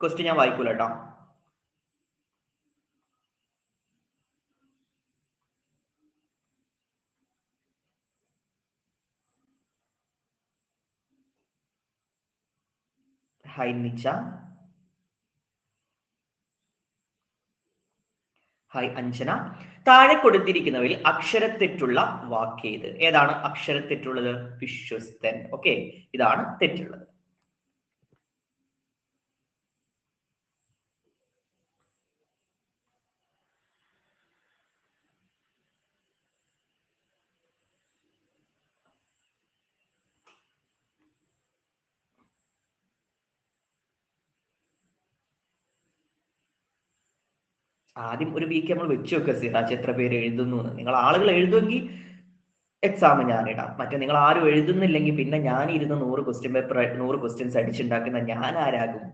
Question ഞാൻ വായിക്കൂല കേട്ടോ high നിച്ച hi Anjana താഴെ കൊടുത്തിരിക്കുന്നവയിൽ അക്ഷരത്തെറ്റുള്ള വാക്കേത്. ഏതാണ് അക്ഷരത്തെറ്റുള്ളത്? വിശ്വസ്തൻ. ഓക്കെ ഇതാണ് തെറ്റുള്ളത്. ആദ്യം ഒരു വീക്ക് നമ്മൾ വെച്ച് വെക്കുക സിറാജ് എത്ര പേര് എഴുതുന്നു നിങ്ങൾ ആളുകൾ എഴുതുമെങ്കിൽ എക്സാം ഞാൻ ഇടാം. മറ്റേ നിങ്ങൾ ആരും എഴുതുന്നില്ലെങ്കിൽ പിന്നെ ഞാൻ ഇരുന്ന് നൂറ് ക്വസ്റ്റ്യൻ പേപ്പർ നൂറ് ക്വസ്റ്റ്യൻസ് അടിച്ചുണ്ടാക്കുന്ന ഞാൻ ആരാകും?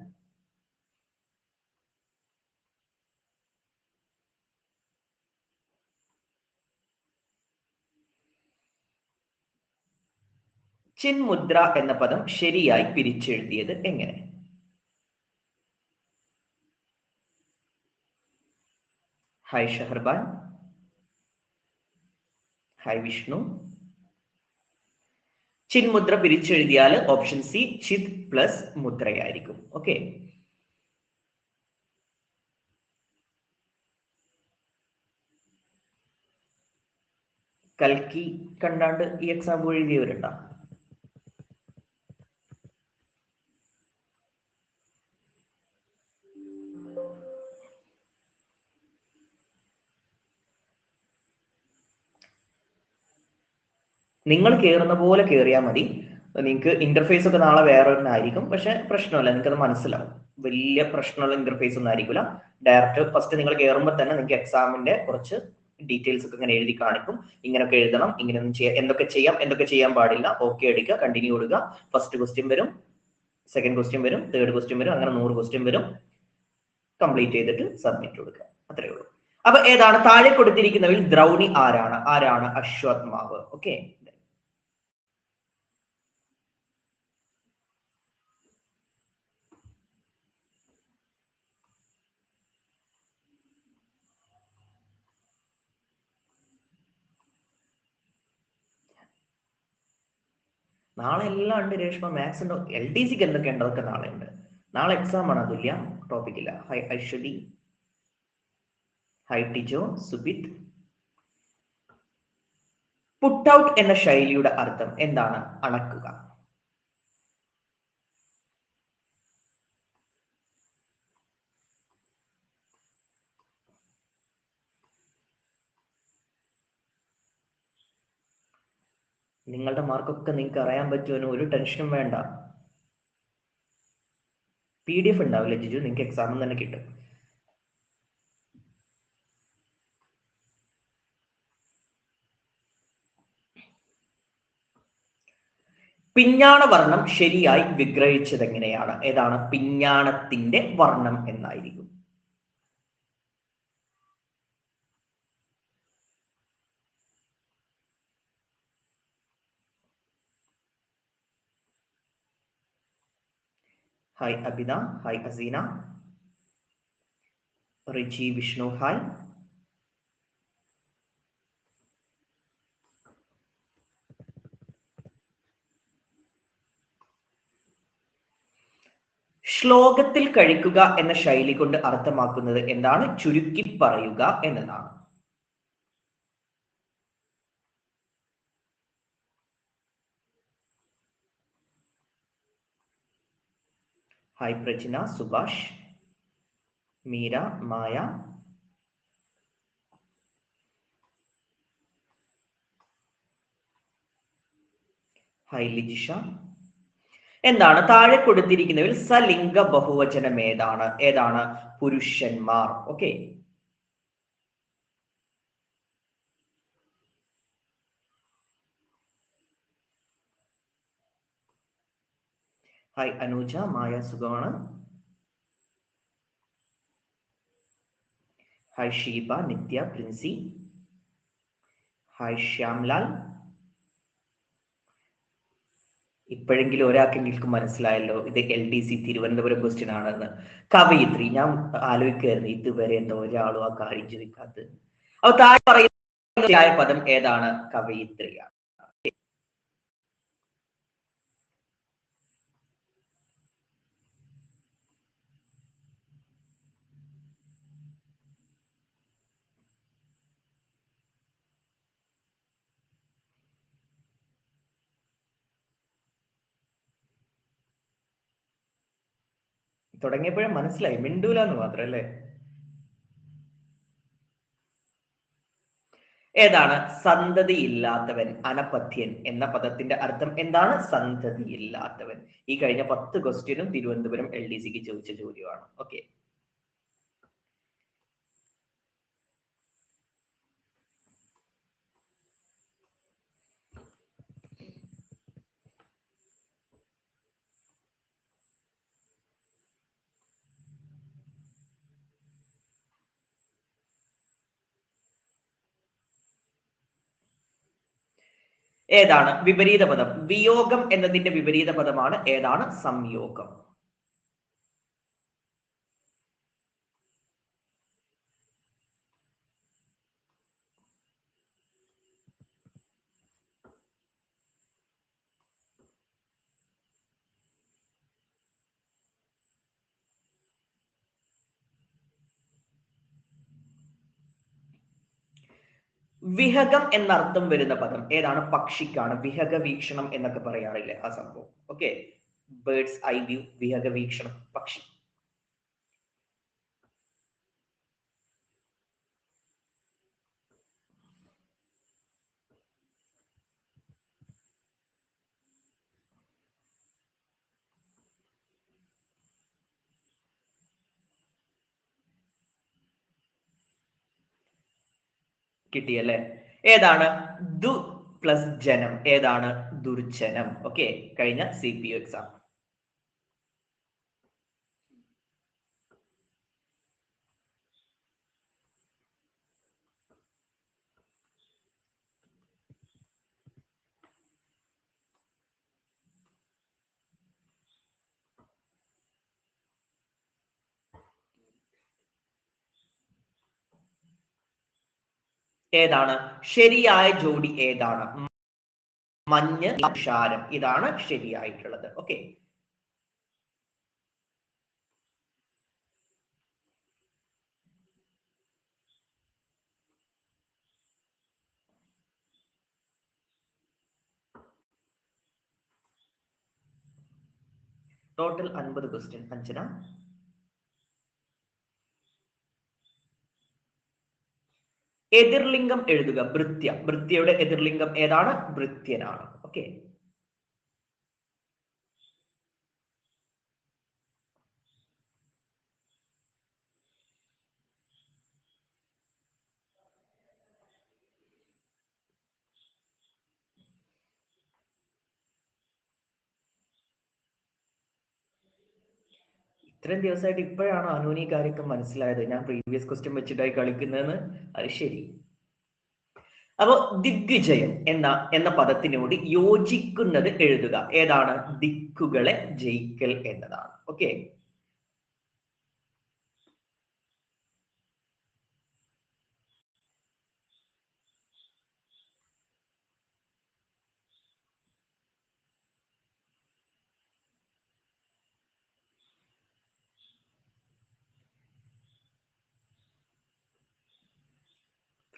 ചിൻമുദ്ര എന്ന പദം ശരിയായി പിരിച്ചെഴുതിയത് എങ്ങനെ? ഹായ് ഷഹർബാൻ ഹായ് വിഷ്ണു ചിൻമുദ്ര പിരിച്ചെഴുതിയാൽ ഓപ്ഷൻ സി ചിത് പ്ലസ് മുദ്രയായിരിക്കും ഓക്കെ കൽക്കി കണ്ടാണ്ട് ഈ എക്സാം എഴുതിയവരുണ്ടോ? നിങ്ങൾ കയറുന്ന പോലെ കയറിയാൽ മതി. നിങ്ങൾക്ക് ഇന്റർഫേസ് ഒക്കെ നാളെ വേറെ ഒന്നായിരിക്കും പക്ഷെ പ്രശ്നമല്ല നിങ്ങൾക്ക് അത് മനസ്സിലാവും. വലിയ പ്രശ്നമുള്ള ഇന്റർഫേസ് ഒന്നും ആയിരിക്കില്ല ഡയറക്റ്റ് ഫസ്റ്റ് നിങ്ങൾ കയറുമ്പോൾ തന്നെ നിങ്ങൾക്ക് എക്സാമിന്റെ കുറച്ച് ഡീറ്റെയിൽസ് ഒക്കെ ഇങ്ങനെ എഴുതി കാണിക്കും. ഇങ്ങനെയൊക്കെ എഴുതണം ഇങ്ങനെയൊന്നും ചെയ്യാം എന്തൊക്കെ ചെയ്യാം എന്തൊക്കെ ചെയ്യാൻ പാടില്ല ഓക്കെ അടിക്കുക കണ്ടിന്യൂ കൊടുക്കുക. ഫസ്റ്റ് ക്വസ്റ്റ്യൻ വരും സെക്കൻഡ് ക്വസ്റ്റ്യൻ വരും തേർഡ് ക്വസ്റ്റ്യൻ വരും അങ്ങനെ നൂറ് ക്വസ്റ്റ്യൻ വരും. കംപ്ലീറ്റ് ചെയ്തിട്ട് സബ്മിറ്റ് കൊടുക്കുക. അത്രേ ഉള്ളൂ. അപ്പൊ ഏതാണ്? താഴെ കൊടുത്തിരിക്കുന്നവരിൽ ദ്രൗണി ആരാണ്? ആരാണ് അശ്വത്മാവ് ഓക്കെ നാളെ എല്ലാം ഉണ്ട് രേഷ്മ. മാത്സ് ഉണ്ടോ. എൽ ഡി സിക്ക് എന്തൊക്കെ ഉണ്ട്? അതൊക്കെ നാളെ ഉണ്ട്. നാളെ എക്സാം ആണ് അതുല്യ? ടോപ്പിക് ഇല്ല. Hi Aishwari hi Tijo Subith put out എന്ന ശൈലിയുടെ അർത്ഥം എന്താണ്? അണക്കുക നിങ്ങളുടെ മാർക്കൊക്കെ നിങ്ങൾക്ക് അറിയാൻ പറ്റുമെന്ന് ഒരു ടെൻഷനും വേണ്ട. പി ഡി എഫ് ഉണ്ടാവില്ല ജിജു? നിങ്ങൾക്ക് എക്സാമിൽ തന്നെ കിട്ടും. പിഞ്ഞാണ വർണം ശരിയായി വിഗ്രഹിച്ചത് എങ്ങനെയാണ് ഏതാണ്? പിഞ്ഞാണത്തിന്റെ വർണം എന്നായിരിക്കും. Hi Abitha hi Aseena Riji Vishnu hi ശ്ലോകത്തിൽ കഴിക്കുക എന്ന ശൈലി കൊണ്ട് അർത്ഥമാക്കുന്നത് എന്താണ്? ചുരുക്കി പറയുക എന്നതാണ്. ഹായ് പ്രജിന സുഭാഷ് മീര മായ. ഹായ് ലിജിഷ. എന്താണ് താഴെ കൊടുത്തിരിക്കുന്നതിൽ സലിംഗ ബഹുവചനം ഏതാണ്? ഏതാണ്? പുരുഷന്മാർ. ഓക്കെ ഹായ് അനൂജ മായ സുഖമാണ് ഹായ് ഷീബ നിത്യ പ്രിൻസി ഹായ് ശ്യാംലാൽ ഇപ്പോഴെങ്കിലും ഒരാൾക്കെങ്കിലും മനസ്സിലായല്ലോ ഇത് L D C Thiruvananthapuram question ആണെന്ന്. കവയിത്രി ഞാൻ ആലോചിക്കുകയായിരുന്നു ഇതുവരെ എന്താ ഒരാളും ആ കാര്യം ചോദിക്കാത്തത്. അപ്പൊ താഴെ പറയുന്ന പദം ഏതാണ്? കവയിത്രിയാണ്. തുടങ്ങിയപ്പോഴേ മനസ്സിലായി. മിണ്ടൂല എന്ന് മാത്രം അല്ലേ? ഏതാണ്? സന്തതി ഇല്ലാത്തവൻ അനപഥ്യൻ എന്ന പദത്തിന്റെ അർത്ഥം എന്താണ്? സന്തതി ഇല്ലാത്തവൻ ഈ കഴിഞ്ഞ പത്ത് ക്വസ്റ്റ്യനും തിരുവനന്തപുരം എൽ ഡി സിക്ക് ചോദിച്ച ചോദ്യമാണ്. ഓക്കെ ഏതാണ്? വിപരീത പദം വിയോഗം എന്നതിന്റെ വിപരീത പദമാണ് ഏതാണ്? സംയോഗം. വിഹകം എന്നർത്ഥം വരുന്ന പദം. ഏതാണ്? പക്ഷിക്കാണ്. വിഹക വീക്ഷണം എന്നൊക്കെ പറയാറില്ലേ ആ സംഭവം. ഓക്കെ ബേർഡ്സ് ഐ വ്യൂ വിഹക വീക്ഷണം പക്ഷി. കിട്ടിയല്ലേ? ഏതാണ്? ദു പ്ലസ് ജനം. ഏതാണ്? ദുർജനം. ഓക്കെ കഴിഞ്ഞ സി പി യു എക്സാം ഏതാണ്? ശരിയായ ജോഡി ഏതാണ്? മഞ്ഞ് ക്ഷാരം ഇതാണ് ശരിയായിട്ടുള്ളത്. ഓക്കെ ടോട്ടൽ അൻപത് ക്വസ്റ്റ്യൻ അഞ്ചന എതിർലിംഗം എഴുതുക ഭൃത്യ. ഭൃത്യയുടെ എതിർലിംഗം ഏതാണ്? ഭൃത്യനാണ്. ഓക്കെ ഇത്രയും ദിവസമായിട്ട് ഇപ്പോഴാണ് അനുവിന് ഈ കാര്യമൊക്കെ മനസ്സിലായത്? ഞാൻ പ്രീവിയസ് ക്വസ്റ്റ്യൻ വെച്ചിട്ടായി കളിക്കുന്നതെന്ന്? അത് ശരി. അപ്പോ ദിഗ്വിജയം എന്ന എന്ന പദത്തിനോട് യോജിക്കുന്നത് എഴുതുക. ഏതാണ്? ദിക്കുകളെ ജയിക്കൽ എന്നതാണ്. ഓക്കെ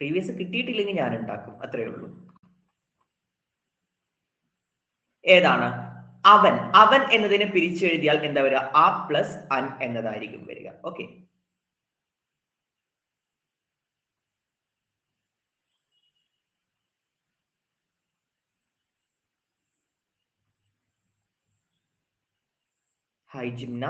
പ്രീവിയസ് കിട്ടിയിട്ടില്ലെങ്കിൽ ഞാൻ ഉണ്ടാക്കും. അത്രയേ ഉള്ളൂ. ഏതാണ്? അവൻ. അവൻ എന്നതിനെ പിരിച്ചെഴുതിയാൽ എന്താ വരിക? ആ പ്ലസ് അൻ എന്നതായിരിക്കും വരിക. ഓക്കെ ഹൈ ജിംന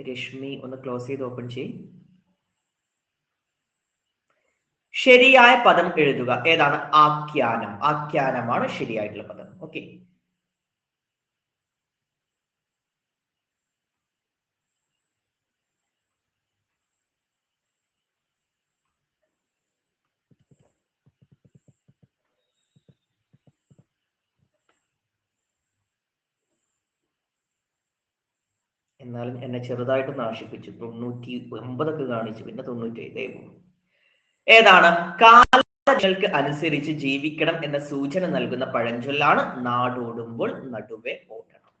രശ്മി ഒന്ന് ക്ലോസ് ചെയ്ത് ഓപ്പൺ ചെയ് ശരിയായ പദം എഴുതുക. ഏതാണ്? ആഖ്യാനം. ആഖ്യാനമാണ് ശരിയായിട്ടുള്ള പദം. ഓക്കെ എന്നാലും എന്നെ ചെറുതായിട്ട് നാശിപ്പിച്ചു. തൊണ്ണൂറ്റി ഒമ്പതൊക്കെ കാണിച്ചു. പിന്നെ തൊണ്ണൂറ്റി ഏഴേ ഏതാണ്? കാലങ്ങൾക്ക് അനുസരിച്ച് ജീവിക്കണം എന്ന സൂചന നൽകുന്ന പഴഞ്ചൊല്ലാണ് നാടോടുമ്പോൾ നടുവെ ഓടണം.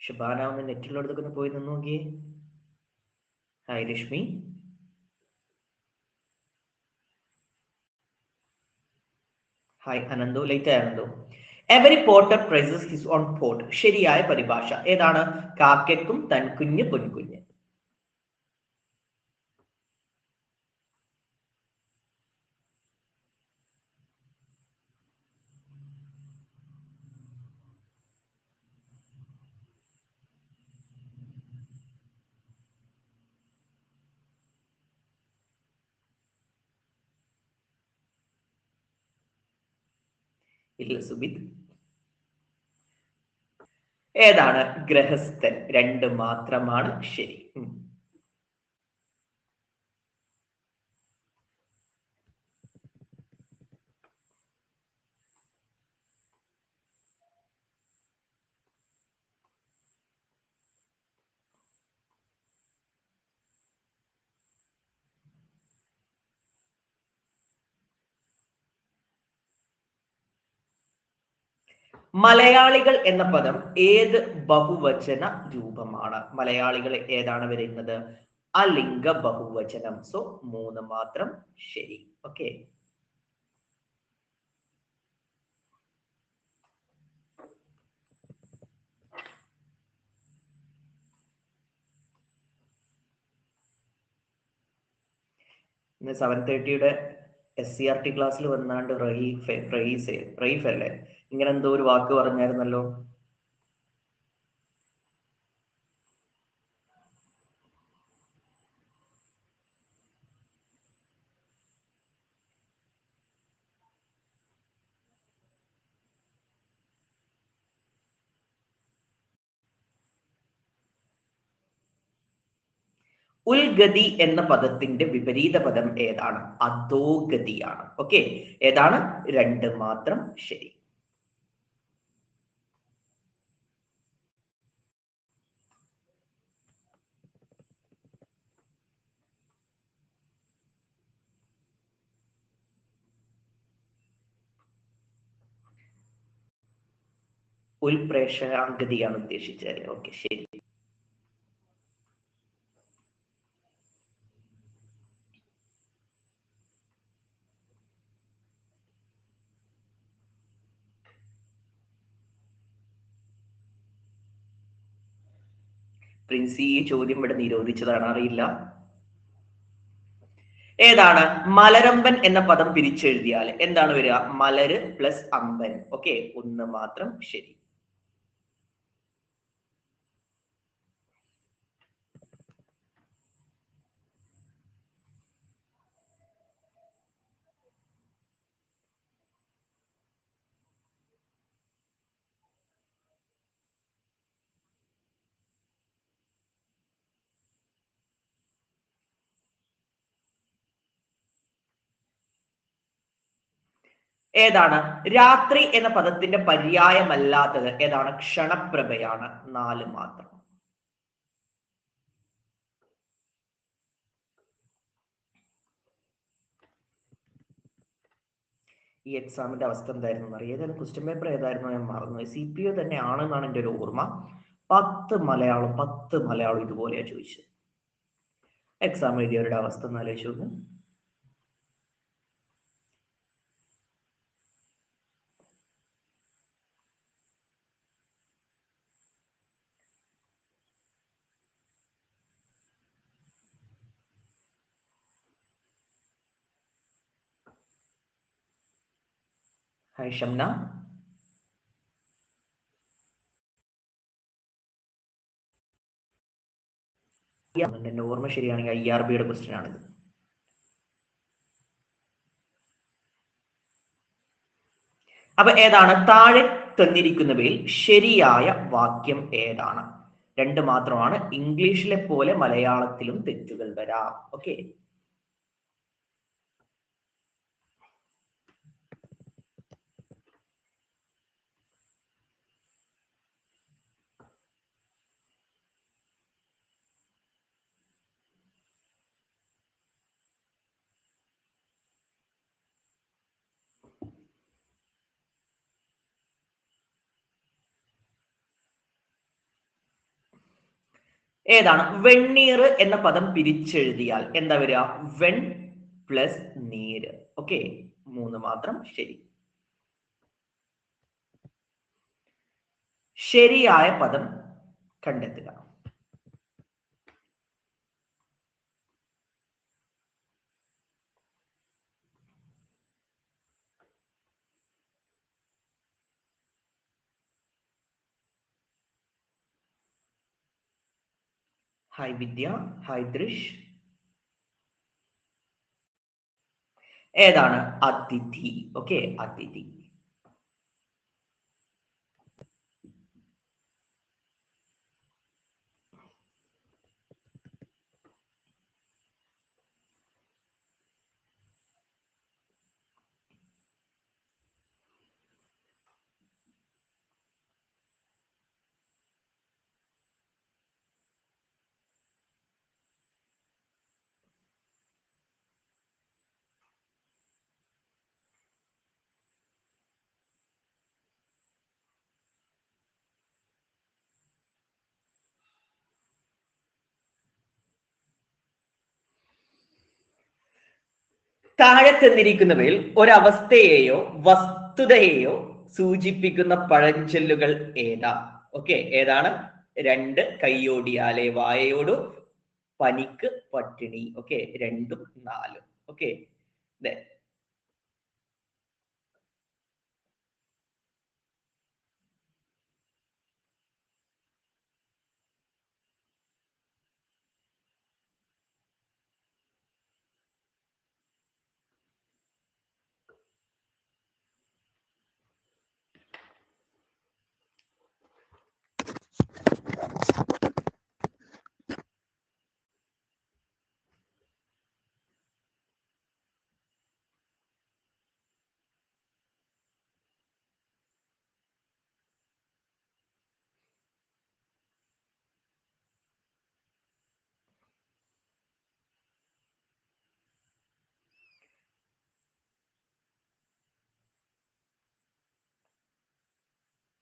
ശുഭാനാമ ഒന്ന് പോയി നിന്ന് നോക്കിയേ. Hi Rashmi. Hi Ananthu light Ananthu every potter praises his own pot ശരിയായ പരിഭാഷ. ഏതാണ്? കാക്കയ്ക്കും തൻ കുഞ്ഞ് പൊൻകുഞ്ഞ്. ഇല്ല സുബിത് ഏതാണ് ഗ്രഹസ്ഥൻ? രണ്ട് മാത്രമാണ്. ശരി. മലയാളികൾ എന്ന പദം ഏത് ബഹുവചന രൂപമാണ്? മലയാളികൾ ഏതാണ് വരുന്നത്? അലിംഗ ബഹുവചനം. സോ മൂന്ന് മാത്രം ശരി. ഓക്കെ സെവൻ തേർട്ടിയുടെ എസ് സി ആർ ടി ക്ലാസ്സിൽ വന്നാണ്ട് റഹീഫ് റഹീസ് റഹീഫ് അല്ലേ ഇങ്ങനെ എന്തോ ഒരു വാക്ക് പറഞ്ഞായിരുന്നല്ലോ. ഉൽഗതി എന്ന പദത്തിന്റെ വിപരീത പദം ഏതാണ്? അധോഗതിയാണ് ഓക്കെ ഏതാണ്? രണ്ട് മാത്രം ശരി. ഉൽപ്രേഷാഗതിയാണ് ഉദ്ദേശിച്ചത്. ഓക്കെ ശരി. പ്രിൻസി ഈ ചോദ്യം ഇവിടെ നിരോധിച്ചതാണ് അറിയില്ല. ഏതാണ്? മലരമ്പൻ എന്ന പദം പിരിച്ചെഴുതിയാൽ എന്താണ് വരിക? മലര് പ്ലസ് അമ്പൻ. ഓക്കെ ഒന്ന് മാത്രം ശരി. ഏതാണ്? രാത്രി എന്ന പദത്തിന്റെ പര്യായമല്ലാത്തത് ഏതാണ്? ക്ഷണപ്രഭയാണ് നാല് മാത്രം. ഈ എക്സാമിന്റെ അവസ്ഥ എന്തായിരുന്നു അറിയാം ഏതായാലും ക്വസ്റ്റ്യൻ പേപ്പർ ഏതായിരുന്നു ഞാൻ മറന്നു സി പി ഒ തന്നെ ആണെന്നാണ് എന്റെ ഒരു ഓർമ്മ. പത്ത് മലയാളം പത്ത് മലയാളം ഇതുപോലെയാണ് ചോദിച്ചത്. എക്സാം എഴുതിയവരുടെ അവസ്ഥ ഒന്ന് ആലോചിച്ച് ഹായ് ഷംന എന്റെ ഓർമ്മ ശരിയാണെങ്കിൽ ഐ ആർ ബിയുടെ ക്വസ്റ്റ്യൻ ആണിത്. അപ്പൊ ഏതാണ്? താഴെ തന്നിരിക്കുന്നവയിൽ ശരിയായ വാക്യം ഏതാണ്? രണ്ട് മാത്രമാണ്. ഇംഗ്ലീഷിലെ പോലെ മലയാളത്തിലും തെറ്റുകൾ വരാം. ഓക്കെ ഏതാണ്? വെണ്ണീർ എന്ന പദം പിരിച്ചെഴുതിയാൽ എന്താ വരിക? വെൺ പ്ലസ് നീര്. ഓക്കെ മൂന്ന് മാത്രം ശരി. ശരിയായ പദം കണ്ടെത്തുക. ഹായ് വിദ്യ ഹായ് ദൃഷ് ഏതാണ് അതിഥി? ഓക്കെ അതിഥി. താഴെ തന്നിരിക്കുന്നവയിൽ ഒരവസ്ഥയെയോ വസ്തുതയെയോ സൂചിപ്പിക്കുന്ന പഴഞ്ചൊല്ലുകൾ ഏതാ? ഓക്കെ ഏതാണ്? രണ്ട് കയ്യോടിയാലെ വായയോട് പനിക്ക് പട്ടിണി. ഓക്കെ രണ്ടും നാലും. ഓക്കെ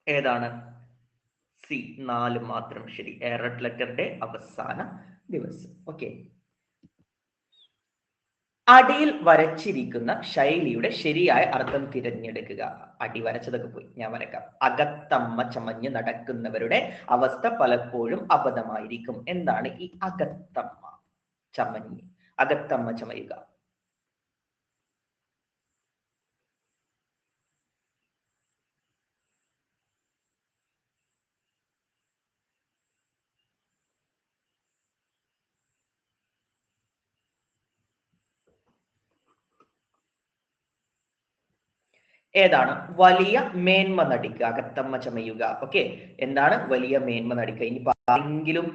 ഏതാണ്? സി നാല് മാത്രം. ശരി. എറട്ട് ലെറ്ററിന്റെ അവസാന ദിവസം. ഓക്കെ. അടിയിൽ വരച്ചിരിക്കുന്ന ശൈലിയുടെ ശരിയായ അർത്ഥം തിരഞ്ഞെടുക്കുക. അടി വരച്ചതൊക്കെ പോയി. ഞാൻ വരക്കാം. അകത്തമ്മ ചമഞ്ഞ് നടക്കുന്നവരുടെ അവസ്ഥ പലപ്പോഴും അബദ്ധമായിരിക്കും. എന്താണ് ഈ അകത്തമ്മ? ചമഞ്ഞ്. അകത്തമ്മ ചമയുക. ഏതാണ്? വലിയ മേന്മ നടിക്കുക അകത്തമ്മ ചമയുക. ഓക്കെ എന്താണ് വലിയ മേന്മ നടിക്കുക ഇനി ആരെങ്കിലും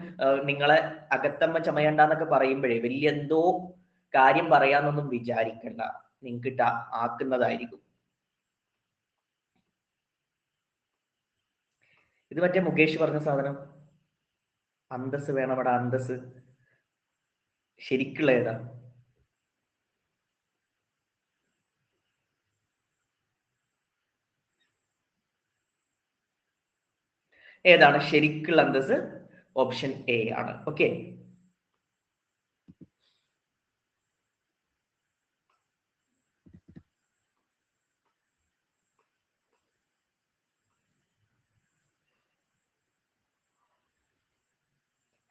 നിങ്ങളെ അകത്തമ്മ ചമയണ്ടെന്നൊക്കെ പറയുമ്പോഴേ വലിയ എന്തോ കാര്യം പറയാന്നൊന്നും വിചാരിക്കണ്ട. നിങ്ങൾക്ക് ആക്കുന്നതായിരിക്കും. ഇത് മറ്റേ മുകേഷ് പറഞ്ഞ സാധനം? അന്തസ് വേണം അവിടെ അന്തസ് ശരിക്കുള്ള ഏതാ? ഏതാണ്? ശരിക്കുള്ള അന്തസ് ഓപ്ഷൻ എ ആണ്. ഓക്കെ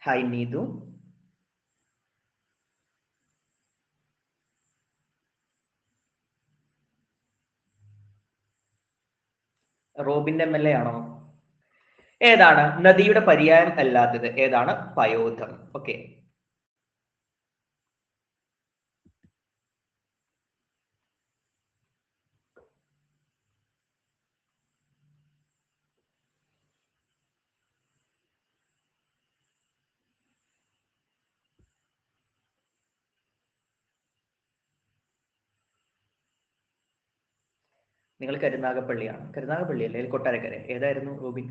ഹായ് നീതു റോബിന്റെ എം എൽ എ ആണോ? ഏതാണ്? നദിയുടെ പര്യായം അല്ലാത്തത് ഏതാണ്? പയോധം. ഓക്കെ നിങ്ങൾ കരുനാഗപ്പള്ളിയാണ്. കരുനാഗപ്പള്ളി അല്ലേ? കൊട്ടാരക്കര. ഏതായിരുന്നു റോബിൻ?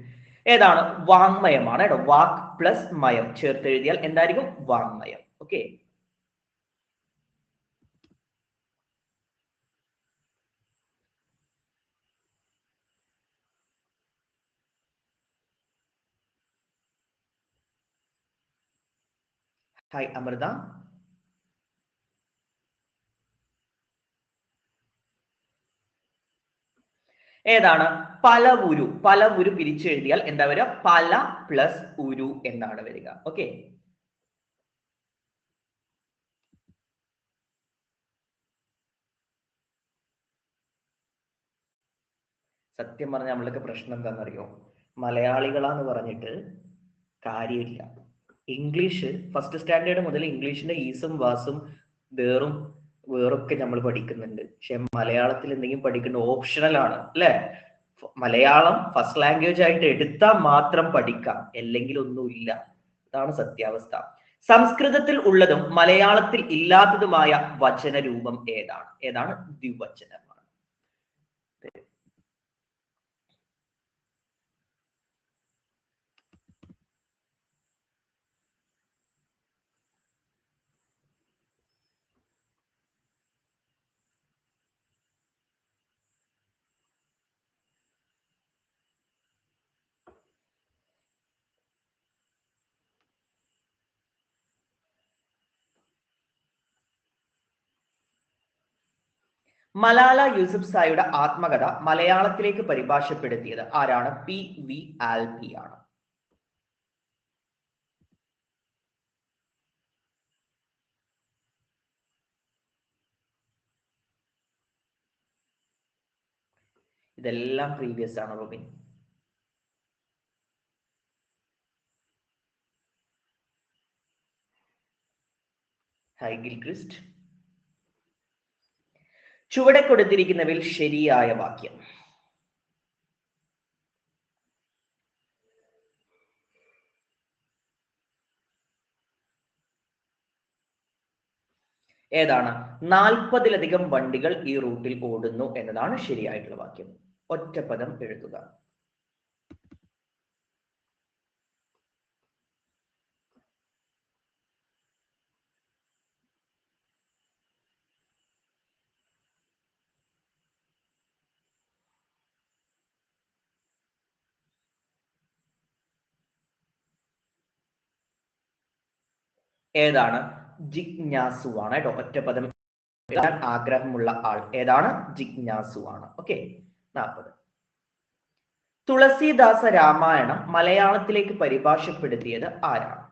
ഏതാണ്? വാങ്മയമാണ് കേട്ടോ. വാക്ക് പ്ലസ് മയം. ചേർത്ത് എഴുതിയാൽ എന്തായിരിക്കും? വാങ്മയം. ഓക്കെ ഹായ് അമൃത ഏതാണ്? പല ഉരു. പല ഉരു പിരിച്ചെഴുതിയാൽ എന്താ വരിക? പല പ്ലസ് ഉരു എന്നാണ് വരിക. ഓക്കെ സത്യം പറഞ്ഞാൽ നമ്മളൊക്കെ പ്രശ്നം എന്താണെന്നറിയോ മലയാളികളാന്ന് പറഞ്ഞിട്ട് കാര്യമില്ല. ഇംഗ്ലീഷ് ഫസ്റ്റ് സ്റ്റാൻഡേർഡ് മുതൽ ഇംഗ്ലീഷിന്റെ ഈസും വാസും വേറും വേറൊക്കെ നമ്മൾ പഠിക്കുന്നുണ്ട്. പക്ഷെ മലയാളത്തിൽ എന്തെങ്കിലും പഠിക്കേണ്ട ഓപ്ഷണൽ ആണ് അല്ലെ? മലയാളം ഫസ്റ്റ് ലാംഗ്വേജ് ആയിട്ട് എടുത്താൽ മാത്രം പഠിക്കാം അല്ലെങ്കിൽ ഒന്നുമില്ല അതാണ് സത്യാവസ്ഥ. സംസ്കൃതത്തിൽ ഉള്ളതും മലയാളത്തിൽ ഇല്ലാത്തതുമായ വചന രൂപം ഏതാണ്? ഏതാണ് ദ്വിവചനമാണ് മലാല യൂസുഫ് ആത്മകഥ മലയാളത്തിലേക്ക് പരിഭാഷപ്പെടുത്തിയത് ആരാണ്? പി വി ആൽപി ആണ്. ഇതെല്ലാം പ്രീവിയസ് ആണ് റോബിൻ. High Gilchrist. ചുവടെ കൊടുത്തിരിക്കുന്നവയിൽ ശരിയായ വാക്യം. ഏതാണ്? നാൽപ്പതിലധികം വണ്ടികൾ ഈ റൂട്ടിൽ ഓടുന്നു എന്നതാണ് ശരിയായിട്ടുള്ള വാക്യം. ഒറ്റപ്പദം എഴുതുക. ഏതാണ്? ജിജ്ഞാസു ആണ് കേട്ടോ ഒറ്റപദം എഴുതാൻ ആഗ്രഹമുള്ള ആൾ. ഏതാണ്? ജിജ്ഞാസു ആണ് ഓക്കെ നാൽപ്പത് തുളസീദാസ രാമായണം മലയാളത്തിലേക്ക് പരിഭാഷപ്പെടുത്തിയത് ആരാണ്?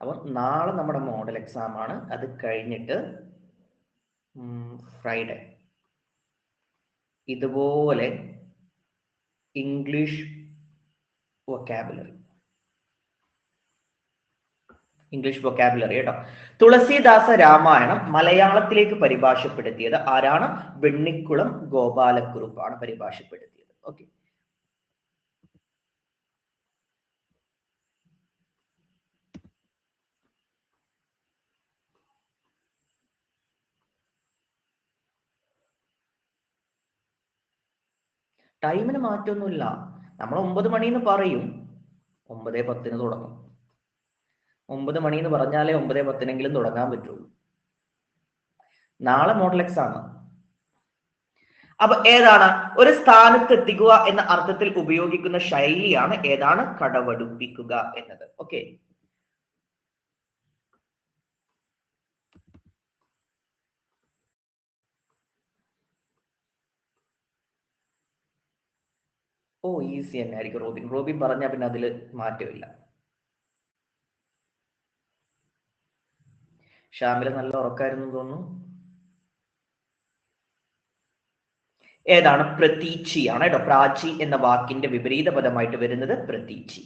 അപ്പൊ നാളെ നമ്മുടെ മോഡൽ എക്സാം ആണ്. അത് കഴിഞ്ഞിട്ട് ഫ്രൈഡേ ഇതുപോലെ ഇംഗ്ലീഷ് വൊക്കാബുലറി ഇംഗ്ലീഷ് വൊക്കാബുലറി കേട്ടോ തുളസീദാസ രാമായണം മലയാളത്തിലേക്ക് പരിഭാഷപ്പെടുത്തിയത് ആരാണ്? വെണ്ണിക്കുളം ഗോപാലക്കുറുപ്പാണ് പരിഭാഷപ്പെടുത്തിയത്. ഓക്കെ ടൈമിന് മാറ്റമൊന്നുമില്ല നമ്മൾ ഒമ്പത് മണിന്ന് പറയും. ഒമ്പതേ പത്തിന് തുടങ്ങും. ഒമ്പത് മണി എന്ന് പറഞ്ഞാലേ ഒമ്പതേ പത്തിനെങ്കിലും തുടങ്ങാൻ പറ്റുള്ളൂ. നാളെ മോഡൽ എക്സാം അപ്പൊ ഏതാണ്? ഒരു സ്ഥാനത്ത് എത്തിക്കുക എന്ന അർത്ഥത്തിൽ ഉപയോഗിക്കുന്ന ശൈലിയാണ് ഏതാണ്? കടവടുപ്പിക്കുക എന്നത്. ഓക്കെ ഓ ഈസി തന്നെ ആയിരിക്കും റോബിൻ. റോബിൻ പറഞ്ഞാൽ പിന്നെ അതിൽ മാറ്റമില്ല. ഷാമില നല്ല ഉറക്കായിരുന്നു തോന്നുന്നു. ഏതാണ് പ്രതീച്ചി കേട്ടോ പ്രാചി എന്ന വാക്കിന്റെ വിപരീത പദമായിട്ട് വരുന്നത് പ്രതീച്ചി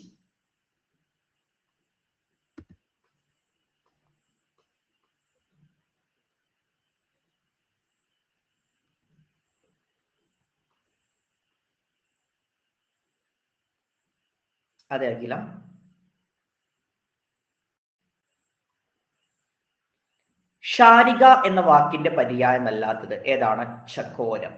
അതെ അഖില. ഷാരിക എന്ന വാക്കിന്റെ പര്യായമല്ലാത്തത് ഏതാണ്? ചക്കോരം.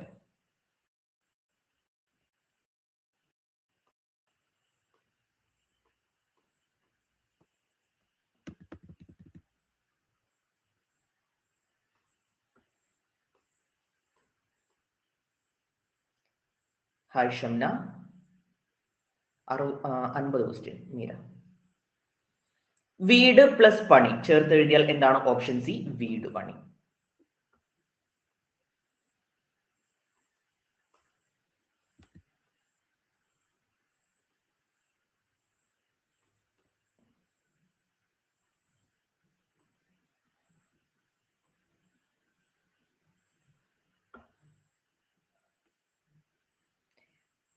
ഹായ് ഷംന. അറു അൻപത് ക്വസ്റ്റ്യൻ മീര. വീട് പ്ലസ് പണി ചേർത്ത് എഴുതിയാൽ എന്താണ് ഓപ്ഷൻ സി വീട് പണി.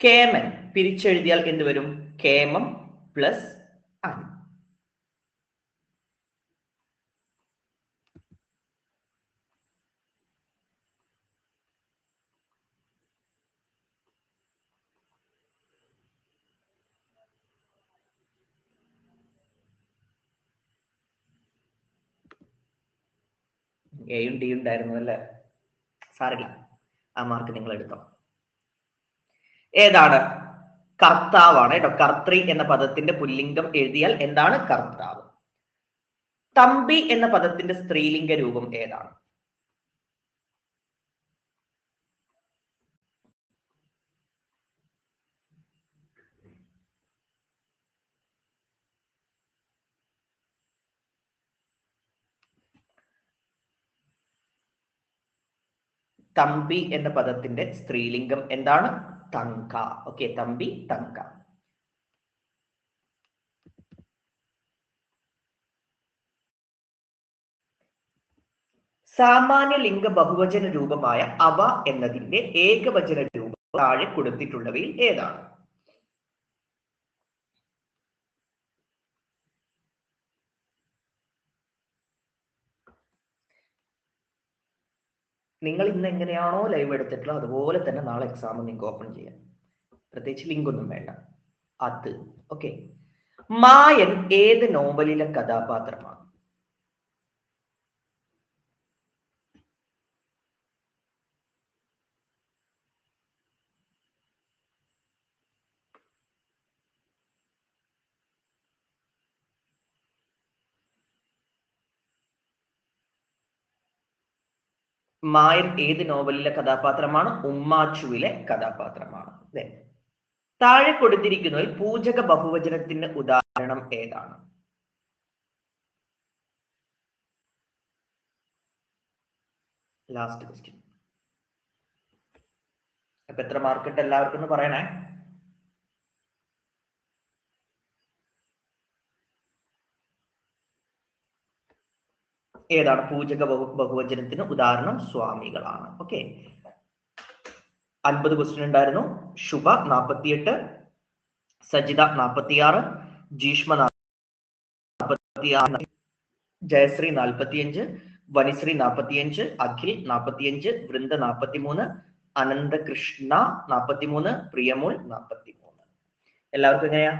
കേമൻ പിരിച്ചെഴുതിയാൽ എന്ത് വരും? കേമം പ്ലസ് ആണ് എയും ഡിയും ഉണ്ടായിരുന്നു അല്ലേ? സാറില്ല. ആ മാർക്ക് നിങ്ങൾ എടുത്തോ ഏതാണ്? കർത്താവാണ് കേട്ടോ. കർത്തൃ എന്ന പദത്തിന്റെ പുല്ലിംഗം എഴുതിയാൽ എന്താണ്? കർത്താവ്. തമ്പി എന്ന പദത്തിന്റെ സ്ത്രീലിംഗ രൂപം ഏതാണ്? തമ്പി എന്ന പദത്തിന്റെ സ്ത്രീലിംഗം എന്താണ്? തങ്ക. ഓക്കെ തമ്പി തങ്ക. സാമാന്യ ലിംഗ ബഹുവചന രൂപമായ അവ എന്നതിന്റെ ഏകവചന രൂപം താഴെ കൊടുത്തിട്ടുള്ളവയിൽ ഏതാണ്? നിങ്ങൾ ഇന്ന് എങ്ങനെയാണോ ലൈവ് എടുത്തിട്ടുള്ളത് അതുപോലെ തന്നെ നാളെ എക്സാം നിങ്ങൾക്ക് ഓപ്പൺ ചെയ്യാം. പ്രത്യേകിച്ച് ലിങ്ക് ഒന്നും വേണ്ട. അത് ഓക്കെ മായൻ ഏത് നോവലിലെ കഥാപാത്രമാണ്? മായൻ ഏത് നോവലിലെ കഥാപാത്രമാണ്? ഉമ്മാച്ചുവിലെ കഥാപാത്രമാണ്. താഴെ കൊടുത്തിരിക്കുന്നതിൽ പൂജക ബഹുവചനത്തിന്റെ ഉദാഹരണം ഏതാണ്? ലാസ്റ്റ് ക്വസ്റ്റ്യൻ അപ്പൊ എത്ര മാർക്കിട്ട് എല്ലാവർക്കും പറയണേ? ഏതാണ്? പൂജക ബഹു ബഹുവചനത്തിന് ഉദാഹരണം സ്വാമികളാണ്. ഓക്കെ അൻപത് ക്വസ്റ്റ്യൻ ഉണ്ടായിരുന്നു. ശുഭ നാൽപ്പത്തിയെട്ട് സജിത നാൽപ്പത്തിയാറ് ജീഷ്മ നാൽപ്പത്തിയാറ് ജയശ്രീ നാൽപ്പത്തിയഞ്ച് വനിശ്രീ നാൽപ്പത്തിയഞ്ച് അഖിൽ നാൽപ്പത്തിയഞ്ച് വൃന്ദ നാൽപ്പത്തിമൂന്ന് അനന്തകൃഷ്ണ നാൽപ്പത്തിമൂന്ന് പ്രിയമോൾ നാൽപ്പത്തിമൂന്ന് എല്ലാവർക്കും എങ്ങനെയാ?